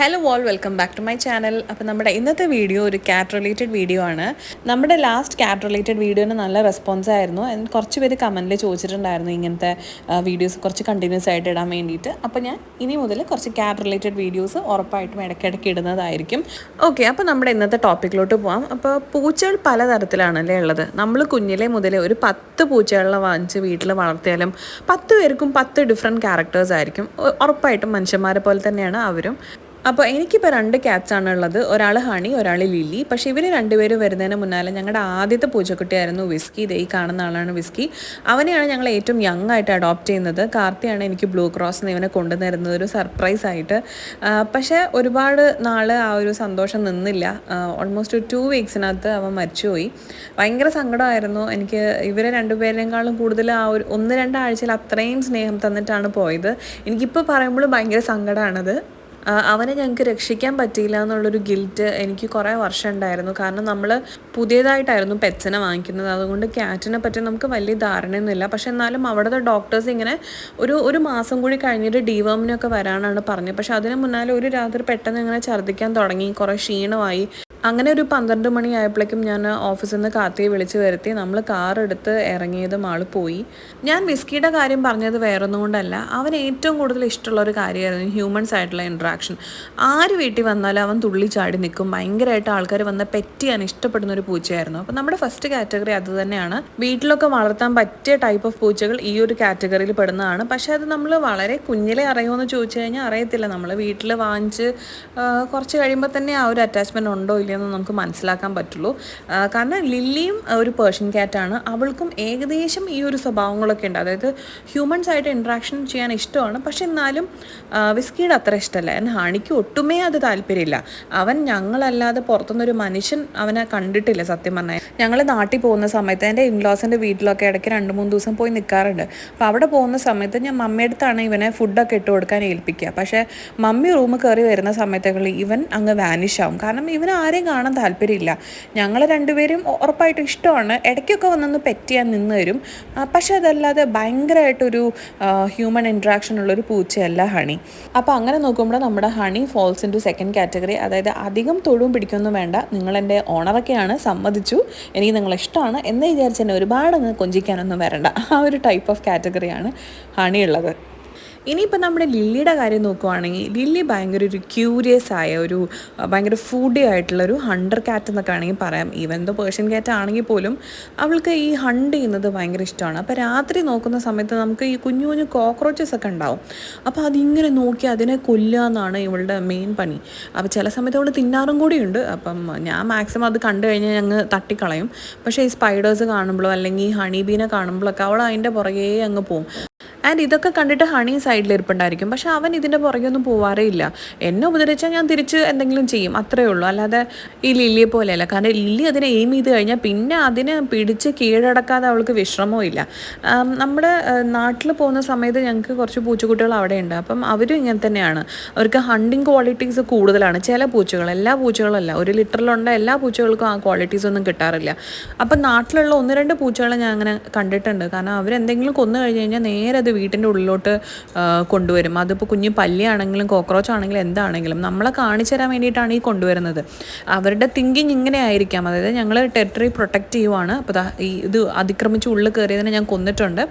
Hello all welcome back to my channel അപ്പോൾ നമ്മുടെ ഇന്നത്തെ വീഡിയോ ഒരു ക്യാറ്റ് റിലേറ്റഡ് വീഡിയോ ആണ്. നമ്മുടെ ലാസ്റ്റ് ക്യാറ്റ് റിലേറ്റഡ് വീഡിയോന് നല്ല റെസ്പോൺസ് ആയിരുന്നു. കുറച്ച് പേര് കമന്റിൽ ചോദിച്ചിട്ടുണ്ടായിരുന്നു ഇങ്ങനത്തെ വീഡിയോസ് കുറച്ച് കണ്ടിന്യൂസ് ആയിട്ട് ഇടാൻ വേണ്ടിയിട്ട്. അപ്പോൾ ഞാൻ ഇനി മുതൽ കുറച്ച് ക്യാറ്റ് റിലേറ്റഡ് വീഡിയോസ് ഉറപ്പായിട്ടും ഇടയ്ക്കിടയ്ക്ക് ഇടുന്നതായിരിക്കും. ഓക്കെ അപ്പോൾ നമ്മുടെ ഇന്നത്തെ ടോപ്പിക്കിലോട്ട് പോവാം. അപ്പോൾ പൂച്ചകൾ പലതരത്തിലാണല്ലേ ഉള്ളത്? നമ്മൾ കുഞ്ഞിലെ മുതൽ ഒരു പത്ത് പൂച്ചകളെ വാങ്ങിച്ച് വീട്ടിൽ വളർത്തിയാലും പത്ത് പേർക്കും പത്ത് ഡിഫറെന്റ് ക്യാരക്ടേഴ്സ് ആയിരിക്കും. ഉറപ്പായിട്ടും മനുഷ്യന്മാരെ പോലെ തന്നെയാണ് അവരും. അപ്പോൾ എനിക്കിപ്പോൾ രണ്ട് ക്യാറ്റ്സ് ആണ് ഉള്ളത്. ഒരാൾ ഹണി ഒരാൾ ലില്ലി പക്ഷേ ഇവർ രണ്ടുപേരും വരുന്നതിന് മുന്നാലെ ഞങ്ങളുടെ ആദ്യത്തെ പൂച്ചക്കുട്ടിയായിരുന്നു വിസ്കി ഈ കാണുന്ന ആളാണ് വിസ്കി അവനെയാണ് ഞങ്ങൾ ഏറ്റവും യങ് ആയിട്ട് അഡോപ്റ്റ് ചെയ്യുന്നത്. കാർത്തിയാണ് എനിക്ക് ബ്ലൂ ക്രോസ് എന്ന് ഇവനെ കൊണ്ടുവന്നിരുന്നത്. ഒരു സർപ്രൈസ് ആയിട്ട്. പക്ഷേ ഒരുപാട് നാൾ ആ ഒരു സന്തോഷം നിന്നില്ല. ഓൾമോസ്റ്റ് ടു വീക്സിനകത്ത് അവൻ മരിച്ചുപോയി. ഭയങ്കര സങ്കടമായിരുന്നു. എനിക്ക് ഇവരെ രണ്ടുപേരെക്കാളും കൂടുതൽ ആ ഒരു ഒന്ന് രണ്ടാഴ്ചയിൽ അത്രയും സ്നേഹം തന്നിട്ടാണ് പോയത്. എനിക്കിപ്പോൾ പറയുമ്പോൾ ഭയങ്കര സങ്കടമാണത് അവനെ ഞങ്ങൾക്ക് രക്ഷിക്കാൻ പറ്റിയില്ല എന്നുള്ളൊരു ഗിൽറ്റ് എനിക്ക് കുറേ വർഷം ഉണ്ടായിരുന്നു. കാരണം നമ്മൾ പുതിയതായിട്ടായിരുന്നു പെറ്റ്സിനെ വാങ്ങിക്കുന്നത്. അതുകൊണ്ട് ക്യാറ്റിനെ പറ്റി നമുക്ക് വലിയ ധാരണയൊന്നുമില്ല. പക്ഷെ എന്നാലും അവിടുത്തെ ഡോക്ടേഴ്സ് ഇങ്ങനെ ഒരു ഒരു മാസം കൂടി കഴിഞ്ഞിട്ട് ഡിവേമിനൊക്കെ വരാനാണ് പറഞ്ഞത്. പക്ഷെ അതിന് മുന്നാലെ ഒരു രാത്രി പെട്ടെന്ന് ഇങ്ങനെ ഛർദ്ദിക്കാൻ തുടങ്ങി. കുറേ ക്ഷീണമായി. അങ്ങനെ ഒരു പന്ത്രണ്ട് മണി ആയപ്പോഴേക്കും ഞാൻ ഓഫീസിൽ നിന്ന് കാത്തിയെ വിളിച്ച് വരുത്തി. നമ്മൾ കാർ എടുത്ത് ഇറങ്ങിയതും ആൾ പോയി. ഞാൻ വിസ്കിയുടെ കാര്യം പറഞ്ഞത് വേറൊന്നും കൊണ്ടല്ല. അവൻ ഏറ്റവും കൂടുതൽ ഇഷ്ടമുള്ള ഒരു കാര്യമായിരുന്നു ഹ്യൂമൻസ് ആയിട്ടുള്ള ഇൻട്രാക്ഷൻ ആര് വീട്ടിൽ വന്നാലും അവൻ തുള്ളി ചാടി നിൽക്കും. ഭയങ്കരമായിട്ട് ആൾക്കാർ വന്ന പെറ്റ് ചെയ്യാൻ ഇഷ്ടപ്പെടുന്ന ഒരു പൂച്ചയായിരുന്നു. അപ്പോൾ നമ്മുടെ ഫസ്റ്റ് കാറ്റഗറി അത് തന്നെയാണ്. വീട്ടിലൊക്കെ വളർത്താൻ പറ്റിയ ടൈപ്പ് ഓഫ് പൂച്ചകൾ ഈ ഒരു കാറ്റഗറിയിൽ പെടുന്നതാണ്. പക്ഷേ അത് നമ്മൾ വളരെ കുഞ്ഞിലെ അറിയുമെന്ന് ചോദിച്ചു കഴിഞ്ഞാൽ അറിയത്തില്ല. നമ്മൾ വീട്ടിൽ വാങ്ങിച്ച് കുറച്ച് കഴിയുമ്പോൾ തന്നെ ആ ഒരു അറ്റാച്ച്മെന്റ് ഉണ്ടോ ഇല്ലയെന്ന് നമുക്ക് മനസ്സിലാക്കാൻ പറ്റുള്ളൂ. കാരണം ലില്ലിയും ഒരു പേർഷ്യൻ ക്യാറ്റാണ് അവൾക്കും ഏകദേശം ഈ ഒരു സ്വഭാവങ്ങളൊക്കെ ഉണ്ട്. അതായത് ഹ്യൂമൻസ് ആയിട്ട് ഇൻട്രാക്ഷൻ ചെയ്യാൻ ഇഷ്ടമാണ്. പക്ഷെ എന്നാലും വിസ്കിയുടെ അത്ര ഇഷ്ടമല്ല എന്നാൽ ഹണിക്ക് ഒട്ടുമേ അത് താല്പര്യമില്ല. അവൻ ഞങ്ങളല്ലാതെ പുറത്തുനിന്നൊരു മനുഷ്യൻ അവനെ കണ്ടിട്ടില്ല സത്യം പറഞ്ഞാൽ. ഞങ്ങൾ നാട്ടിൽ പോകുന്ന സമയത്ത് എന്റെ ഇൻലോസിന്റെ വീട്ടിലൊക്കെ ഇടയ്ക്ക് രണ്ട് മൂന്ന് ദിവസം പോയി നിൽക്കാറുണ്ട് അപ്പോൾ അവിടെ പോകുന്ന സമയത്ത് ഞാൻ മമ്മിയടുത്താണ് ഇവനെ ഫുഡൊക്കെ ഇട്ട് കൊടുക്കാൻ ഏൽപ്പിക്കുക. പക്ഷേ മമ്മി റൂമിൽ കയറി വരുന്ന സമയത്തൊക്കെ ഇവൻ അങ്ങ് വാനിഷ് ആവും. കാരണം ഇവൻ ആരെയും കാണാൻ താല്പര്യമില്ല. ഞങ്ങൾ രണ്ടുപേരും ഉറപ്പായിട്ടും ഇഷ്ടമാണ്. ഇടയ്ക്കൊക്കെ വന്നൊന്ന് പെറ്റിയാൻ നിന്ന് തരും. പക്ഷെ അതല്ലാതെ ഭയങ്കരമായിട്ടൊരു ഹ്യൂമൻ ഇൻട്രാക്ഷൻ ഉള്ളൊരു പൂച്ചയല്ല ഹണി. അപ്പോൾ അങ്ങനെ നോക്കുമ്പോൾ നമ്മുടെ honey falls in second category അതായത് അധികം തൊഴും പിടിക്കൊന്നും വേണ്ട. നിങ്ങളെന്റെ ഓണറൊക്കെയാണ്. സമ്മതിച്ചു. എനിക്ക് നിങ്ങളെ ഇഷ്ടമാണ്. എന്ന് വിചാരിച്ച് തന്നെ ഒരുപാട് കൊഞ്ചിക്കാനൊന്നും വരണ്ട. ആ ഒരു ടൈപ്പ് ഓഫ് കാറ്റഗറിയാണ് ഹണി ഉള്ളത്. ഇനിയിപ്പോൾ നമ്മുടെ ലില്ലിയുടെ കാര്യം നോക്കുവാണെങ്കിൽ ലില്ലി ഭയങ്കര ഒരു ക്യൂരിയസ് ആയ ഒരു ഭയങ്കര ഫുഡി ആയിട്ടുള്ള ഒരു ഹണ്ടർ കാറ്റ് എന്നൊക്കെ ആണെങ്കിൽ പറയാം. ഈവൻ ദോ പേർഷ്യൻ കാറ്റ് ആണെങ്കിൽ പോലും അവൾക്ക് ഈ ഹണ്ട് ചെയ്യുന്നത് ഭയങ്കര ഇഷ്ടമാണ്. അപ്പോൾ രാത്രി നോക്കുന്ന സമയത്ത് നമുക്ക് ഈ കുഞ്ഞു കുഞ്ഞു കോക്രോച്ചസ് ഒക്കെ ഉണ്ടാവും. അപ്പോൾ അതിങ്ങനെ നോക്കി അതിനെ കൊല്ലുക എന്നാണ് ഇവളുടെ മെയിൻ പണി. അപ്പോൾ ചില സമയത്ത് അവൾ തിന്നാറും കൂടിയുണ്ട്. അപ്പം ഞാൻ മാക്സിമം അത് കണ്ടു കഴിഞ്ഞാൽ ഞങ്ങൾ തട്ടിക്കളയും. പക്ഷേ ഈ സ്പൈഡേഴ്സ് കാണുമ്പോഴോ അല്ലെങ്കിൽ ഈ ഹണി ബീനെ കാണുമ്പോഴൊക്കെ അവൾ അതിന്റെ പുറകെ അങ്ങ് പോകും ആൻഡ് ഇതൊക്കെ കണ്ടിട്ട് ഹണി സൈഡിൽ ഇരിപ്പുണ്ടായിരിക്കും. പക്ഷേ അവൻ ഇതിന്റെ പുറകെയൊന്നും പോവാറേ ഇല്ല. എന്നെ ഉപദ്രവിച്ചാൽ ഞാൻ തിരിച്ച് എന്തെങ്കിലും ചെയ്യും. അത്രേ ഉള്ളൂ. അല്ലാതെ ഈ ലില്ലിയെ പോലെയല്ല. കാരണം ലില്ലി അതിനെ എയിം ചെയ്ത് കഴിഞ്ഞാൽ പിന്നെ അതിനെ പിടിച്ച് കീഴടക്കാതെ അവൾക്ക് വിശ്രമവും ഇല്ല. നമ്മുടെ നാട്ടിൽ പോകുന്ന സമയത്ത് ഞങ്ങൾക്ക് കുറച്ച് പൂച്ചക്കുട്ടികൾ അവിടെ ഉണ്ട് അപ്പം അവരും ഇങ്ങനെ തന്നെയാണ്. അവർക്ക് ഹണ്ടിങ് ക്വാളിറ്റീസ് കൂടുതലാണ്. ചില പൂച്ചകൾ എല്ലാ പൂച്ചകളല്ല. ഒരു ലിറ്ററിലുള്ള എല്ലാ പൂച്ചകൾക്കും ആ ക്വാളിറ്റീസ് ഒന്നും കിട്ടാറില്ല. അപ്പം നാട്ടിലുള്ള ഒന്ന് രണ്ട് പൂച്ചകളെ ഞാൻ അങ്ങനെ കണ്ടിട്ടുണ്ട്. കാരണം അവരെന്തെങ്കിലും കൊന്നു കഴിഞ്ഞ് കഴിഞ്ഞാൽ നേരെ അത് വീട്ടിന്റെ ഉള്ളിലോട്ട് കൊണ്ടുവരും. അതിപ്പോൾ കുഞ്ഞു പല്ലിയാണെങ്കിലും കോക്രോച്ച് ആണെങ്കിലും എന്താണെങ്കിലും നമ്മളെ കാണിച്ചു തരാൻ വേണ്ടിയിട്ടാണ് ഈ കൊണ്ടുവരുന്നത്. അവരുടെ തിങ്കിങ് ഇങ്ങനെ ആയിരിക്കാം. അതായത് ഞങ്ങൾ ടെറിട്ടറി പ്രൊട്ടക്റ്റ് ചെയ്യുവാണ്. അപ്പോൾ ഈ ഇത് അതിക്രമിച്ച് ഉള്ളിൽ കയറിയതിനെ ഞാൻ കൊന്നിട്ടുണ്ട്.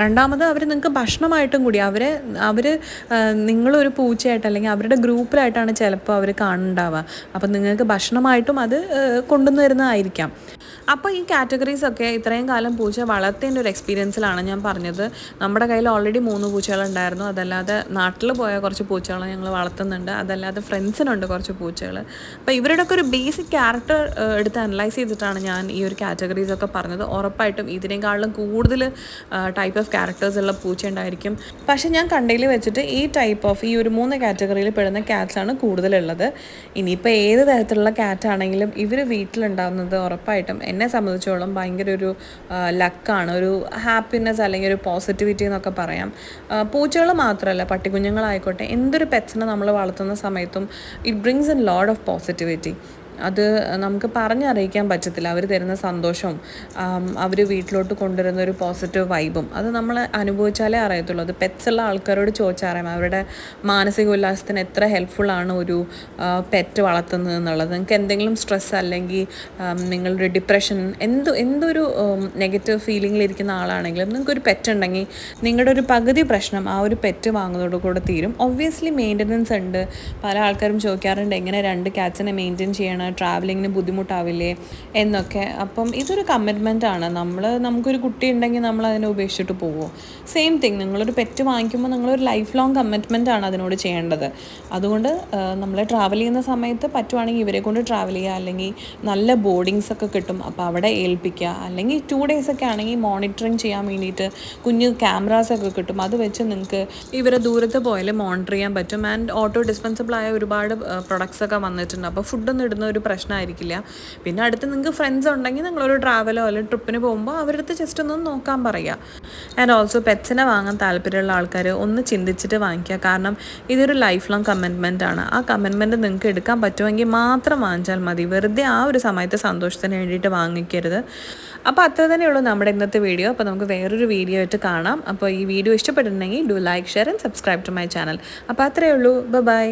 രണ്ടാമത് അവർ നിങ്ങൾക്ക് ഭക്ഷണമായിട്ടും കൂടി അവരെ അവർ നിങ്ങളൊരു പൂച്ചയായിട്ട് അല്ലെങ്കിൽ അവരുടെ ഗ്രൂപ്പിലായിട്ടാണ് ചിലപ്പോൾ അവർ കാണുന്നുണ്ടാവുക. അപ്പം നിങ്ങൾക്ക് ഭക്ഷണമായിട്ടും അത് കൊണ്ടുവന്നു വരുന്നതായിരിക്കാം അപ്പോൾ ഈ കാറ്റഗറീസ് ഒക്കെ ഇത്രയും കാലം പൂച്ച വളർത്തേന്റെ ഒരു എക്സ്പീരിയൻസിലാണ് ഞാൻ പറഞ്ഞത്. നമ്മുടെ കയ്യിൽ ഓൾറെഡി മൂന്ന് പൂച്ചകളുണ്ടായിരുന്നു. അതല്ലാതെ നാട്ടിൽ പോയ കുറച്ച് പൂച്ചകൾ ഞങ്ങൾ വളർത്തുന്നുണ്ട്. അതല്ലാതെ ഫ്രണ്ട്സിനുണ്ട് കുറച്ച് പൂച്ചകൾ അപ്പോൾ ഇവരുടെയൊക്കെ ഒരു ബേസിക് ക്യാരക്ടർ എടുത്ത് അനലൈസ് ചെയ്തിട്ടാണ് ഞാൻ ഈ ഒരു കാറ്റഗറീസ് ഒക്കെ പറഞ്ഞത്. ഉറപ്പായിട്ടും ഇതിനേക്കാളും കൂടുതൽ ടൈപ്പ് ഓഫ് ക്യാരക്ടേഴ്സ് ഉള്ള പൂച്ച ഉണ്ടായിരിക്കും. പക്ഷേ ഞാൻ കണ്ടതിൽ വെച്ചിട്ട് ഈ ടൈപ്പ് ഓഫ് ഈ ഒരു മൂന്ന് കാറ്റഗറിയിൽ പെടുന്ന ക്യാറ്റ്സാണ് കൂടുതലുള്ളത്. ഇനിയിപ്പോൾ ഏത് തരത്തിലുള്ള ക്യാറ്റാണെങ്കിലും ഇവർ വീട്ടിലുണ്ടാകുന്നത് ഉറപ്പായിട്ടും എന്നെ സംബന്ധിച്ചോളം ഭയങ്കര ഒരു ലക്കാണ്. ഒരു ഹാപ്പിനെസ് അല്ലെങ്കിൽ ഒരു പോസിറ്റിവിറ്റി എന്നൊക്കെ പറയാം. പൂച്ചകൾ മാത്രമല്ല പട്ടിക്കുഞ്ഞുങ്ങളായിക്കോട്ടെ എന്തൊരു പെറ്റ്സിനെ നമ്മൾ വളർത്തുന്ന സമയത്തും it brings a load of positivity അത് നമുക്ക് പറഞ്ഞറിയിക്കാൻ പറ്റത്തില്ല. അവർ തരുന്ന സന്തോഷവും അവർ വീട്ടിലോട്ട് കൊണ്ടുവരുന്ന ഒരു പോസിറ്റീവ് വൈബും അത് നമ്മൾ അനുഭവിച്ചാലേ അറിയത്തുള്ളൂ. അത് പെറ്റ്സ് ഉള്ള ആൾക്കാരോട് ചോദിച്ചാൽ അറിയാം. അവരുടെ മാനസിക ഉല്ലാസത്തിന് എത്ര ഹെൽപ്ഫുള്ളാണ് ഒരു പെറ്റ് വളർത്തുന്നത് എന്നുള്ളത്. നിങ്ങൾക്ക് എന്തെങ്കിലും സ്ട്രെസ് അല്ലെങ്കിൽ നിങ്ങളുടെ ഡിപ്രഷൻ എന്ത് എന്തൊരു നെഗറ്റീവ് ഫീലിങ്ങിലിരിക്കുന്ന ആളാണെങ്കിലും നിങ്ങൾക്ക് ഒരു പെറ്റ് ഉണ്ടെങ്കിൽ നിങ്ങളുടെ ഒരു പകുതി പ്രശ്നം ആ ഒരു പെറ്റ് വാങ്ങുന്നതോട് കൂടെ തീരും. ഒബ്വിയസ്ലി മെയിന്റനൻസ് ഉണ്ട്. പല ആൾക്കാരും ചോദിക്കാറുണ്ട് എങ്ങനെ രണ്ട് ക്യാറ്റ്സിനെ മെയിന്റെയിൻ ചെയ്യണം ട്രാവലിങ്ങിന് ബുദ്ധിമുട്ടാവില്ലേ എന്നൊക്കെ. അപ്പം ഇതൊരു കമ്മിറ്റ്മെന്റ് ആണ്. നമ്മൾ നമുക്കൊരു കുട്ടി ഉണ്ടെങ്കിൽ നമ്മൾ അതിനെ ഉപേക്ഷിച്ചിട്ട് പോകുമോ സെയിം തിങ് നിങ്ങളൊരു പെറ്റ് വാങ്ങിക്കുമ്പോൾ നിങ്ങളൊരു ലൈഫ് ലോങ് കമ്മിറ്റ്മെന്റ് ആണ് അതിനോട് ചെയ്യേണ്ടത്. അതുകൊണ്ട് നമ്മൾ ട്രാവൽ ചെയ്യുന്ന സമയത്ത് പറ്റുവാണെങ്കിൽ ഇവരെ കൊണ്ട് ട്രാവൽ ചെയ്യുക. അല്ലെങ്കിൽ നല്ല ബോർഡിങ്സ് ഒക്കെ കിട്ടും. അപ്പോൾ അവിടെ ഏൽപ്പിക്കുക. അല്ലെങ്കിൽ ടു ഡേയ്സ് ഒക്കെ ആണെങ്കിൽ മോണിറ്ററിങ് ചെയ്യാൻ വേണ്ടിയിട്ട് കുഞ്ഞ് ക്യാമറാസ് ഒക്കെ കിട്ടും. അത് വെച്ച് നിങ്ങൾക്ക് ഇവരെ ദൂരത്ത് പോയാൽ മോണിറ്റർ ചെയ്യാൻ പറ്റും. ആൻഡ് ഓട്ടോ ഡിസ്പെൻസിബിൾ ആയ ഒരുപാട് പ്രൊഡക്ട്സ് ഒക്കെ വന്നിട്ടുണ്ട്. അപ്പോൾ ഫുഡൊന്നും ഇടുന്ന ഒരു പ്രശ്നമായിരിക്കില്ല. പിന്നെ അടുത്ത് നിങ്ങൾക്ക് ഫ്രണ്ട്സ് ഉണ്ടെങ്കിൽ നിങ്ങളൊരു ട്രാവലോ അല്ലെങ്കിൽ ട്രിപ്പിന് പോകുമ്പോൾ അവരടുത്ത് ജസ്റ്റ് ഒന്ന് നോക്കാൻ പറയുക ആൻഡ് ഓൾസോ പെറ്റ്സിനെ വാങ്ങാൻ താല്പര്യമുള്ള ആൾക്കാർ ഒന്ന് ചിന്തിച്ചിട്ട് വാങ്ങിക്കുക കാരണം ഇതൊരു ലൈഫ് ലോങ് കമ്മിറ്റ്മെന്റ് ആണ്. ആ കമ്മിറ്റ്മെന്റ് നിങ്ങൾക്ക് എടുക്കാൻ പറ്റുമെങ്കിൽ മാത്രം വാങ്ങിച്ചാൽ മതി. വെറുതെ ആ ഒരു സമയത്ത് സന്തോഷത്തിന് വേണ്ടിയിട്ട് വാങ്ങിക്കരുത്. അപ്പോൾ അത്ര തന്നെയുള്ളൂ നമ്മുടെ ഇന്നത്തെ വീഡിയോ അപ്പോൾ നമുക്ക് വേറൊരു വീഡിയോ ആയിട്ട് കാണാം. അപ്പോൾ ഈ വീഡിയോ ഇഷ്ടപ്പെട്ടിട്ടുണ്ടെങ്കിൽ do like share and subscribe to my channel അപ്പോൾ അത്രയേ ഉള്ളൂ. ബൈ